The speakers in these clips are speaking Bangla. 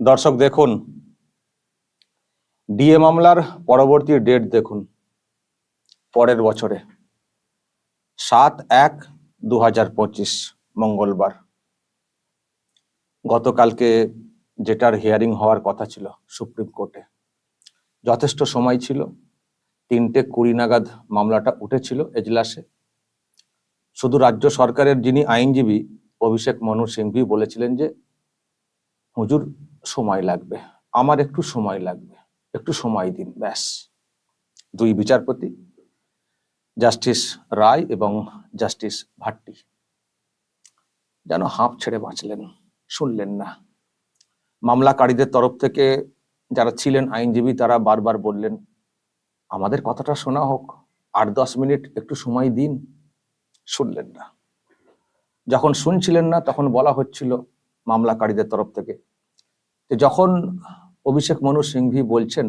দর্শক দেখুন, ডিএ মামলার পরবর্তী ডেট দেখুন, পরের বছরে, সাত এক দু মঙ্গলবার। গতকালকে যেটার হিয়ারিং হওয়ার কথা ছিল সুপ্রিম কোর্টে। যথেষ্ট সময় ছিল, তিনটে কুড়ি নাগাদ মামলাটা উঠেছিল এজলাসে। শুধু রাজ্য সরকারের যিনি আইনজীবী, অভিষেক মনু সিংভি বলেছিলেন যে হুজুর, সময় লাগবে। আমার একটু সময় লাগবে। একটু সময় দিন, ব্যাস। দুই বিচারপতি, জাস্টিস রায় এবং জাস্টিস ভাট্টি। যেন হাঁপ ছেড়ে বাঁচলেন, শুনলেন না। মামলাকারীদের তরফ থেকে যারা ছিলেন আইনজীবী, তারা বারবার বললেন, আমাদের কথাটা শোনা হোক। আট দশ মিনিট একটু সময় দিন। শুনলেন না। যখন শুনছিলেন না, তখন বলা হচ্ছিল মামলাকারীদের তরফ থেকে যখন অভিষেক মনু সিংভি বলছেন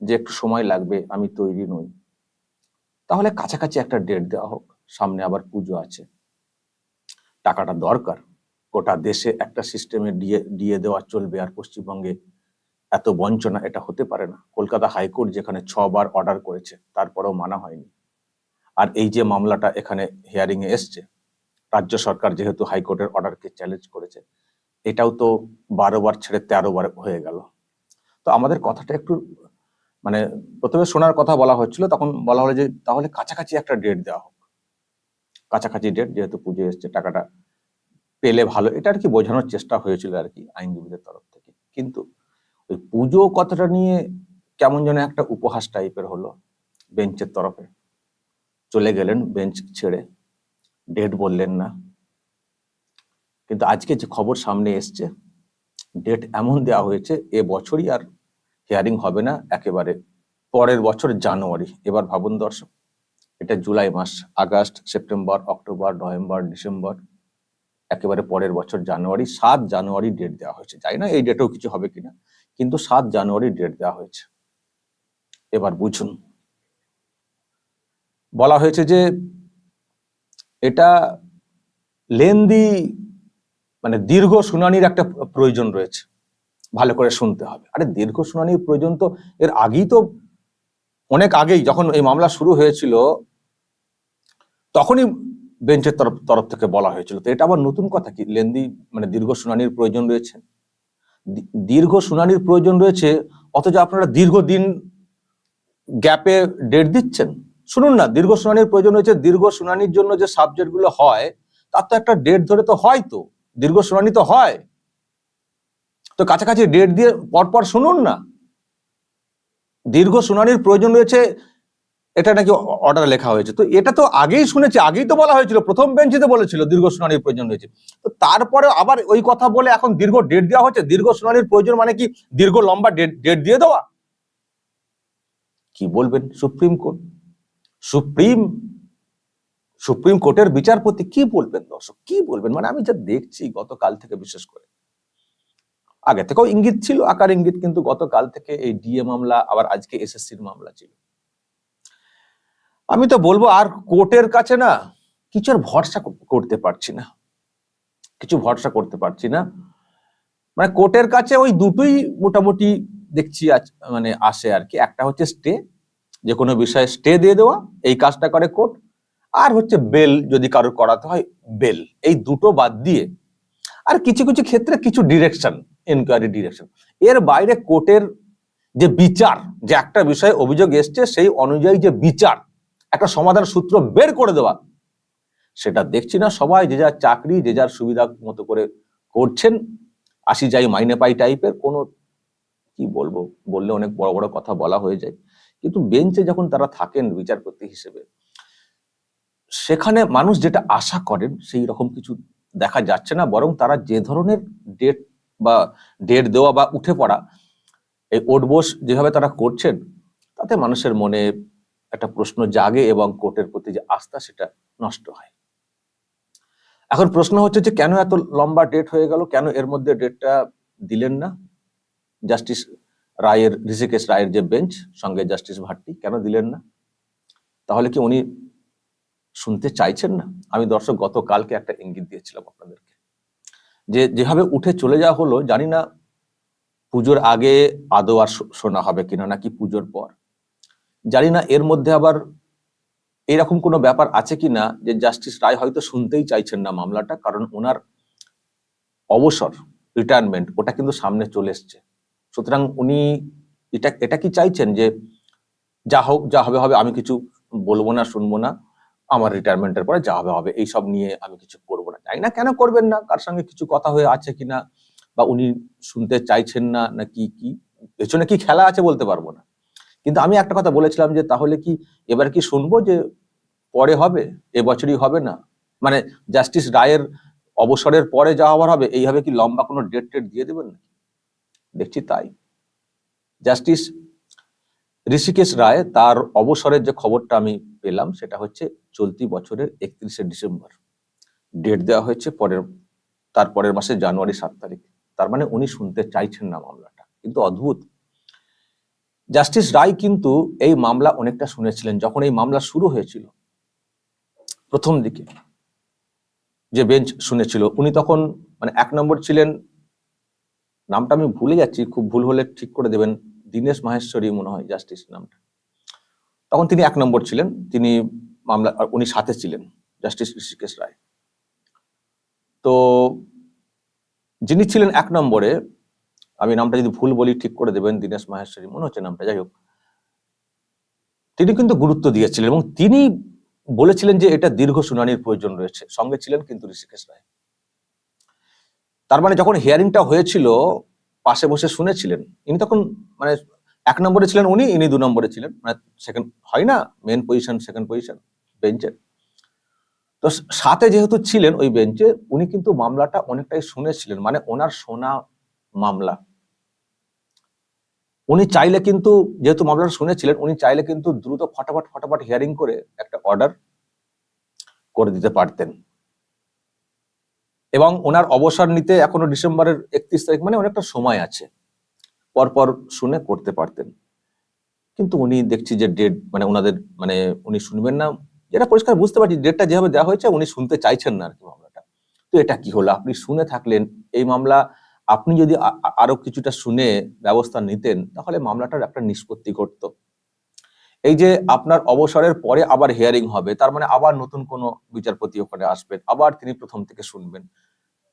যে একটু সময় লাগবে, আমি তৈরি নই, তাহলে কাছাকাছি একটা ডেট দেওয়া হোক, সামনে আবার পুজো আছে। টাকাটা দরকার, গোটা দেশে একটা সিস্টেমে দিয়ে দিয়ে দেওয়া চলবে, আর পশ্চিমবঙ্গে এত বঞ্চনা এটা হতে পারে না। কলকাতা হাইকোর্ট যেখানে ছবার অর্ডার করেছে, তারপরেও মানা হয়নি। আর এই যে মামলাটা এখানে হিয়ারিং এ এসছে, রাজ্য সরকার যেহেতু হাইকোর্টের অর্ডারকে চ্যালেঞ্জ করেছে এটাও তো বারো বার ছেড়ে তেরো বার হয়ে গেল। তো আমাদের কথাটা একটু মানে প্রথমে শোনার কথা বলা হচ্ছিল, তখন বলা হলো যে তাহলে কাছাকাছি একটা ডেট দেওয়া হোক। কাছাকাছি ডেট যেহেতু পুজো এসছে, টাকাটা পেলে ভালো, এটা আর কি বোঝানোর চেষ্টা হয়েছিল আর কি আইনজীবীদের তরফ থেকে। কিন্তু ওই পুজো কথাটা নিয়ে কেমন যেন একটা উপহাস টাইপের হলো বেঞ্চের তরফে। চলে গেলেন বেঞ্চ ছেড়ে। ডেট বললেন না। কিন্তু আজকে যে খবর সামনে এসছে ডেট এমন দেওয়া হয়েছে, এ বছরই আর হিয়ারিং হবে না, একেবারে পরের বছর জানুয়ারি। এবার ভাবুন দর্শক, এটা জুলাই মাস, August, September, October, November, December, একেবারে পরের বছর জানুয়ারি, সাত জানুয়ারি ডেট দেওয়া হয়েছে। জানি না এই ডেটেও কিছু হবে কিনা, কিন্তু সাত জানুয়ারি ডেট দেওয়া হয়েছে। এবার বুঝুন। বলা হয়েছে যে এটা লেন্দি মানে দীর্ঘ শুনানির একটা প্রয়োজন রয়েছে। ভালো করে শুনতে হবে। আরে দীর্ঘ শুনানির প্রয়োজন তো এর আগেই তো অনেক আগেই যখন এই মামলা শুরু হয়েছিল, তখনই বেঞ্চের তরফ তরফ থেকে বলা হয়েছিল। তো এটা আবার নতুন কথা কি? লেন্দি মানে দীর্ঘ শুনানির প্রয়োজন রয়েছে। দীর্ঘ শুনানির প্রয়োজন রয়েছে, অথচ আপনারা দীর্ঘদিন গ্যাপে ডেট দিচ্ছেন। শুনুন না, দীর্ঘ শুনানির প্রয়োজন রয়েছে। দীর্ঘ শুনানির জন্য যে সাবজেক্টগুলো হয়, তার তো একটা ডেট ধরে তো হয় তো। দীর্ঘ শুনানি তো হয়। তো কাছাকাছি ডেট দিয়ে পরপর শুনুন না। দীর্ঘ শুনানির প্রয়োজন রয়েছে, এটা নাকি অর্ডার লেখা হয়েছে। তো এটা তো আগেই শুনেছি, আগেই তো বলা হয়েছিল, প্রথম বেঞ্চিতে বলেছিল দীর্ঘ শুনানির প্রয়োজন রয়েছে। তো তারপরে আবার ওই কথা বলে এখন দীর্ঘ ডেট দেওয়া হচ্ছে দীর্ঘ শুনানির প্রয়োজন মানে কি? দীর্ঘ লম্বা ডেট ডেট দিয়ে দেওয়া। কি বলবেন সুপ্রিম কোর্ট? সুপ্রিম সুপ্রিম কোর্টের বিচারপতি কি বলবেন দর্শক? কি বলবেন? মানে আমি যা দেখছি গতকাল থেকে বিশেষ করে। আগে থেকেও ইঙ্গিত ছিল, আকার ইঙ্গিত, কিন্তু গতকাল থেকে এই ডিএ মামলা, আবার আজকে এসএসসির মামলা ছিল। আমি তো বলব, আর কোর্টের কাছে না, কিছু আর ভরসা করতে পারছি না। কিছু ভরসা করতে পারছি না। মানে কোর্টের কাছে ওই দুটোই মোটামুটি দেখছি আজ- মানে আসে আর কি। একটা হচ্ছে স্টে, যে কোনো বিষয়ে স্টে দিয়ে দেওয়া, এই কাজটা করে কোর্ট। আর হচ্ছে বেল যদি কারোর করাতে হয়, বেল। এই দুটো বাদ দিয়ে আর কিছু কিছু ক্ষেত্রে কিছু ডিরেকশন এনকোয়ারি ডিরেকশন এর বাইরে কোর্টের যে বিচার, যে একটা বিষয়ে অভিযোগ এসছে, সেই অনুযায়ী যে বিচার, একটা সমাধান সূত্র বের করে দেওয়া, সেটা দেখছি না সবাই। যে যার চাকরি, যে যার সুবিধা মতো করে করছেন, আসি যাই মাইনে পাই টাইপের কোনো কি বলব? বললে অনেক বড় বড় কথা বলা হয়ে যায়। কিন্তু বেঞ্চে যখন তারা থাকেন বিচারপতি হিসেবে সেখানে মানুষ যেটা আশা করেন, সেই রকম কিছু দেখা যাচ্ছে না। বরং তারা যে ধরনের ডেট বা ডেট দেওয়া বা উঠে পড়া, এই ওটবোস যেভাবে তারা করছেন, তাতে মানুষের মনে একটা প্রশ্ন জাগে এবং কোর্টের প্রতি যে আস্থা, সেটা নষ্ট হয়। এখন প্রশ্ন হচ্ছে যে, কেন এত লম্বা ডেট হয়ে গেল? কেন এর মধ্যে ডেটটা দিলেন না? জাস্টিস রায়ের, ঋষিকেশ রায়ের যে বেঞ্চ, সঙ্গে জাস্টিস ভাট্টি, কেন দিলেন না? তাহলে কি উনি শুনতে চাইছেন না? আমি দর্শক, গতকালকে একটা ইঙ্গিত দিয়েছিলাম আপনাদেরকে। যে যেভাবে উঠে চলে যাওয়া হলো, জানি না পুজোর আগে আদৌ আর শোনা হবে কিনা, নাকি পুজোর পর। জানি না এর মধ্যে আবার এরকম কোনো ব্যাপার আছে কি না যে জাস্টিস রায় হয়তো শুনতেই চাইছেন না মামলাটা, কারণ ওনার অবসর, রিটায়ারমেন্ট, ওটা কিন্তু সামনে চলে এসছে। সুতরাং উনি এটা এটা কি চাইছেন যে যা হোক, যা হবে হবে, আমি কিছু বলব না, শুনব না? আমার রিটায়ারমেন্টের পরে যা হবে হবে। এইসব নিয়ে আমি কিছু করব না। জানি না কেন করবেন না, কার সঙ্গে কিছু কথা হয়ে আছে কিনা বা উনি শুনতে চাইছেন না না কি কি, পেছনে কি খেলা আছে বলতে পারব না। কিন্তু আমি একটা কথা বলেছিলাম যে, তাহলে কি এবার কি শুনব যে, পরে হবে এবছরই হবে না? মানে জাস্টিস রায়ের অবসরের পরে যা হবার হবে এইভাবে কি লম্বা কোনো ডেট টেট দিয়ে দেবেন নাকি? দেখছি তাই। জাস্টিস ঋষিকেশ রায় তার অবসরের যে খবরটা আমি পেলাম, সেটা হচ্ছে চলতি বছরের একত্রিশে ডিসেম্বর। ডেট দেওয়া হয়েছে পরের, তার পরের মাসে জানুয়ারি সাত তারিখ। তার মানে উনি শুনতে চাইছেন না মামলাটা, কিন্তু অদ্ভুত। জাস্টিস রায় কিন্তু এই মামলা অনেকটা শুনেছিলেন, যখন এই মামলা শুরু হয়েছিল, প্রথম দিকে। যে বেঞ্চ শুনেছিল, উনি তখন মানে এক নম্বর ছিলেন, নামটা আমি ভুলে যাচ্ছি, খুব ভুল হলে ঠিক করে দেবেন, দীনেশ মাহেশ্বরী মনে হয় জাস্টিস নামটা। তখন তিনি এক নম্বর ছিলেন, তিনি মামলা উনি সাথে ছিলেন, জাস্টিস ঋষিকেশ রায়। তো যিনি ছিলেন এক নম্বরে, আমি নামটা যদি ভুল বলি, ঠিক করে দেবেন, দীনেশ মাহেশ্বরী, মনে হচ্ছে নামটা, যাই হোক। তিনি কিন্তু গুরুত্ব দিয়েছিলেন এবং তিনি বলেছিলেন যে এটা দীর্ঘ শুনানির প্রয়োজন রয়েছে। সঙ্গে ছিলেন কিন্তু ঋষিকেশ রায়। তার মানে যখন হিয়ারিংটা হয়েছিল, পাশে বসে শুনেছিলেন, ইনি তখন মানে এক নম্বরে ছিলেন উনি, ইনি দু নম্বরে ছিলেন। মানে সেকেন্ড হয় না মেন পজিশন সেকেন্ড পজিশন বেঞ্চের। তো সাথে যেহেতু ছিলেন ওই বেঞ্চে, উনি কিন্তু মামলাটা অনেকটাই শুনেছিলেন মানে ওনার শোনা মামলা। উনি চাইলে কিন্তু, যেহেতু মামলাটা শুনেছিলেন, উনি চাইলে কিন্তু দ্রুত ফটাফট ফটাফট হিয়ারিং করে একটা অর্ডার করে দিতে পারতেন। এবং ওনার অবসর নিতে এখনও ডিসেম্বরের একত্রিশ তারিখ মানে অনেকটা সময় আছে, পরপর শুনে করতে পারতেন। কিন্তু উনি দেখছি যে ডেট মানে ওনাদের মানে উনি শুনবেন না যেটা পরিষ্কার বুঝতে পারছি ডেটটা যেভাবে দেওয়া হয়েছে, উনি শুনতে চাইছেন না আর কি মামলাটা। তো এটা কি হলো? আপনি শুনে থাকলেন, এই মামলা আপনি যদি আরও কিছুটা শুনে ব্যবস্থা নিতেন, তাহলে মামলাটার একটা নিষ্পত্তি ঘটতো। এই যে আপনার অবসরের পরে আবার হিয়ারিং হবে, তার মানে আবার নতুন কোনো বিচারপতি ওখানে আসবেন, আবার তিনি প্রথম থেকে শুনবেন।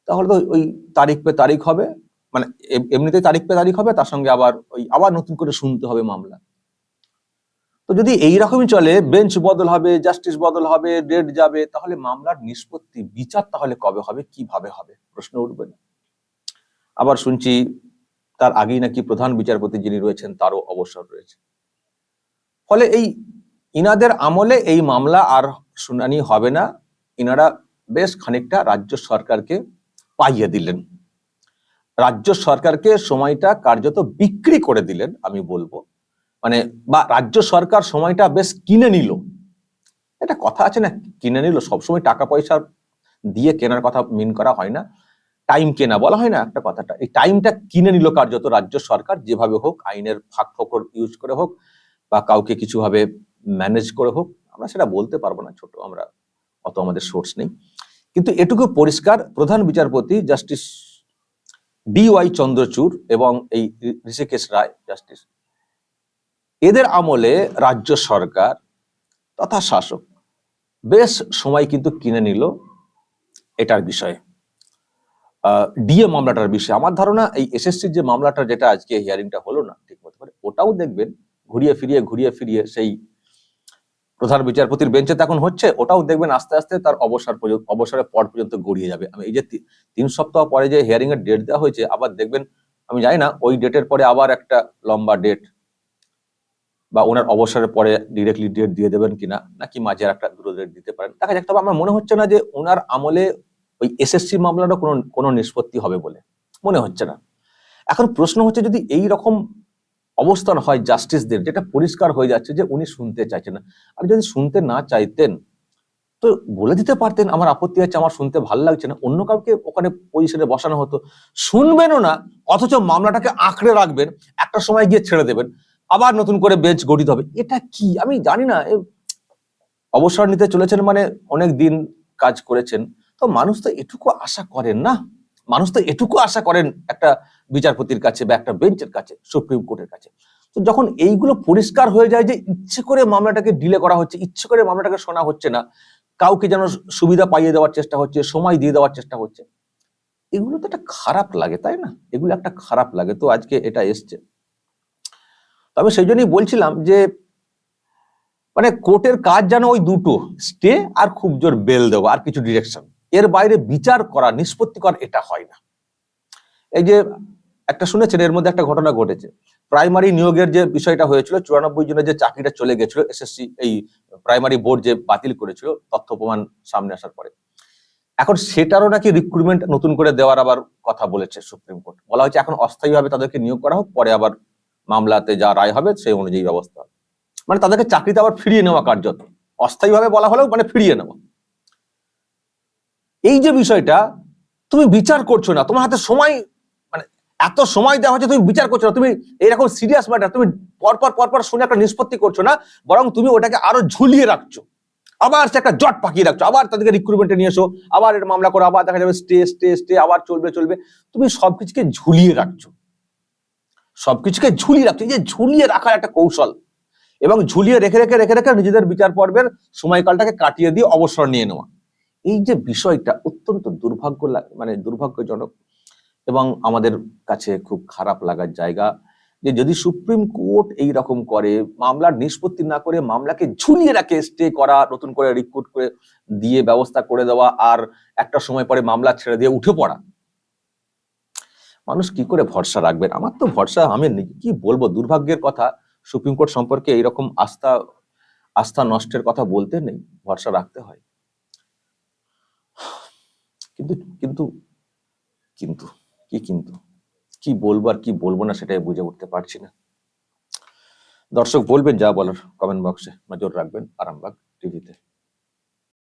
তাহলে তো ওই তারিখ পে তারিখ হবে মানে এম- এমনিতেই তারিখ পে তারিখ হবে, তার সঙ্গে আবার ওই, আবার নতুন করে শুনতে হবে মামলা। যদি এইরকমই চলে বেঞ্চ বদল হবে জাস্টিস বদল হবে ডেট যাবে, তাহলে মামলার নিষ্পত্তি বিচার তাহলে কবে হবে, কীভাবে হবে? প্রশ্ন উঠবে না। আবার শুনছি, তার আগেই নাকি প্রধান বিচারপতি যিনি রয়েছেন, তারও অবসর রয়েছে। ফলে এই ইনাদের আমলে এই মামলা আর শুনানি হবে না। ইনারা বেশ খানিকটা রাজ্য সরকারকে পাইয়ে দিলেন। রাজ্য সরকারকে সময়টা কার্যত বিক্রি করে দিলেন, আমি বলব। মানে বা রাজ্য সরকার সময়টা বেশ কিনে নিল। এটা কথা আছে না, কিনে নিল, সবসময় টাকা পয়সা দিয়ে কেনার কথা মিন করা হয় না। টাইম কেনা বলা হয় না একটা কথাটা। এই টাইমটা কিনে নিল কার্যত রাজ্য সরকার, যেভাবে হোক, আইনের ফাঁক ফোকর ইউজ করে হোক, বা কাউকে কিছুভাবে ম্যানেজ করে হোক, আমরা সেটা বলতে পারব না ছোট, আমরা অত আমাদের সোর্স নেই। কিন্তু এটুকু পরিষ্কার, প্রধান বিচারপতি জাস্টিস ডি ওয়াই চন্দ্রচূড় এবং এই ঋষিকেশ রায় জাস্টিস এদের আমলে রাজ্য সরকার তথা শাসক বেশ সময় কিন্তু কিনে নিল এটার বিষয়ে। ডিএ মামলাটার বিষয়ে। আমার ধারণা এই এসএসসির যে মামলাটা যেটা আজকে হিয়ারিংটা হলো না ঠিক মতো করে, ওটাও দেখবেন ঘুরিয়ে ফিরিয়ে ঘুরিয়ে ফিরিয়ে সেই প্রধান বিচারপতির বেঞ্চে তখন হচ্ছে, ওটাও দেখবেন আস্তে আস্তে তার অবসর পর্যন্ত অবসরের পর পর্যন্ত গড়িয়ে যাবে। আমি এই যে তিন সপ্তাহ পরে যে হিয়ারিং এর ডেট দেওয়া হয়েছে, আবার দেখবেন, আমি জানি না, ওই ডেটের পরে আবার একটা লম্বা ডেট বা ওনার অবসরের পরে ডিরেক্টলি ডেট দিয়ে দেবেন কিনা, নাকি মাঝে একটা দুটো ডেট দিতে পারেন, দেখা যাক। তবে আমার মনে হচ্ছে না যে ওনার আমলে ওই এসএসসি মামলাটা কোনো কোনো নিষ্পত্তি হবে বলে, মনে হচ্ছে না। এখন প্রশ্ন হচ্ছে যদি এই রকম অবস্থান হয় জাস্টিসদের যেটা পরিষ্কার হয়ে যাচ্ছে যে উনি শুনতে চাইছেন না আর যদি শুনতে না চাইতেন, তো বলে দিতে পারতেন, আমার আপত্তি আছে, আমার শুনতে ভালো লাগছে না, অন্য কাউকে ওখানে পজিশনে বসানো হতো, শুনবেনও না, অথচ মামলাটাকে আঁকড়ে রাখবেন, একটা সময় গিয়ে ছেড়ে দেবেন। আবার নতুন করে বেঞ্চ গঠিত হবে। এটা কি? আমি জানি না। অবসর নিতে চলেছেন মানে অনেক দিন কাজ করেছেন। তো মানুষ তো এটুকু আশা করেন না? মানুষ তো এটুকু আশা করেন একটা বিচারপতির কাছে বা একটা বেঞ্চের কাছে, সুপ্রিম কোর্টের কাছে। তো যখন এইগুলো পরিষ্কার হয়ে যায় যে ইচ্ছে করে মামলাটাকে ডিলে করা হচ্ছে, ইচ্ছে করে মামলাটাকে শোনা হচ্ছে না, কাউকে যেন সুবিধা পাইয়ে দেওয়ার চেষ্টা হচ্ছে, সময় দিয়ে দেওয়ার চেষ্টা হচ্ছে, এগুলো তো একটা খারাপ লাগে, তাই না? এগুলো একটা খারাপ লাগে। তো আজকে এটা এসছে। তবে সেই জন্যই বলছিলাম যে মানে কোর্টের কাজ যেন ওই দুটো, স্টে আর খুব জোর বেল দেওয়া আর কিছু ডিরেকশন এর বাইরে বিচার করা নিষ্পত্তি করা এটা হয় না। এই যে একটা শুনেছেন, এর মধ্যে একটা ঘটনা ঘটেছে। প্রাইমারি নিয়োগের যে বিষয়টা হয়েছিল, চুরানব্বই জনের যে চাকরিটা চলে গেছিল এসএসসি এই প্রাইমারি বোর্ড যে বাতিল করেছিল, তথ্য প্রমাণ সামনে আসার পরে। এখন সেটারও নাকি রিক্রুটমেন্ট নতুন করে দেওয়ার আবার কথা বলেছে সুপ্রিম কোর্ট বলা হয়েছে এখন অস্থায়ীভাবে তাদেরকে নিয়োগ করা হোক, পরে আবার মামলাতে যা রায় হবে সেই অনুযায়ী ব্যবস্থা মানে তাদেরকে চাকরিতে আবার ফিরিয়ে নেওয়া কার্যত। অস্থায়ীভাবে বলা হলেও মানে ফিরিয়ে নেওয়া। এই যে বিষয়টা, তুমি বিচার করছ না, তোমার হাতে সময় মানে এত সময় দেওয়া হচ্ছে, তুমি বিচার করছ না, তুমি এরকম সিরিয়াস ম্যাটার তুমি পরপর পরপর শুনে একটা নিষ্পত্তি করছ না, বরং তুমি ওটাকে আরও ঝুলিয়ে রাখছো। আবার সে একটা জট পাকিয়ে রাখছো, আবার তাদেরকে রিক্রুটমেন্টে নিয়ে এসো, আবার এটা মামলা করো, আবার দেখা যাবে স্টে স্টে স্টে আবার চলবে চলবে। তুমি সবকিছুকে ঝুলিয়ে রাখছো। সবকিছুকে ঝুলিয়ে রাখছো যে ঝুলিয়ে রাখার একটা কৌশল। এবং ঝুলিয়ে রেখে রেখে রেখে রেখে নিজেদের বিচার পর্বের সময়কালটাকে কাটিয়ে দিয়ে অবসর নিয়ে নেওয়া। এই যে বিষয়টা অত্যন্ত দুর্ভাগ্য মানে দুর্ভাগ্যজনক এবং আমাদের কাছে খুব খারাপ লাগার জায়গা যে যদি সুপ্রিম কোর্ট এই রকম করে, মামলার নিষ্পত্তি না করে মামলাকে ঝুলিয়ে রাখে স্টে করা, নতুন করে রিক্রুট করে দিয়ে ব্যবস্থা করে দেওয়া, আর একটা সময় পরে মামলা ছেড়ে দিয়ে উঠে পড়া মানুষ কি করে ভরসা রাখবেন? আমার তো ভরসা আমি কি বলব? দুর্ভাগ্যের কথা, সুপ্রিম কোর্ট সম্পর্কে এইরকম আস্থা আস্থা নষ্টের কথা বলতে নেই, ভরসা রাখতে হয়। কিন্তু কিন্তু কিন্তু, কি কিন্তু? কি বলব আর কি বলব না সেটাই বুঝে উঠতে পারছি না। দর্শক বলবেন যা বলার কমেন্ট বক্সে নজর রাখবেন, আরামবাগ টিভিতে।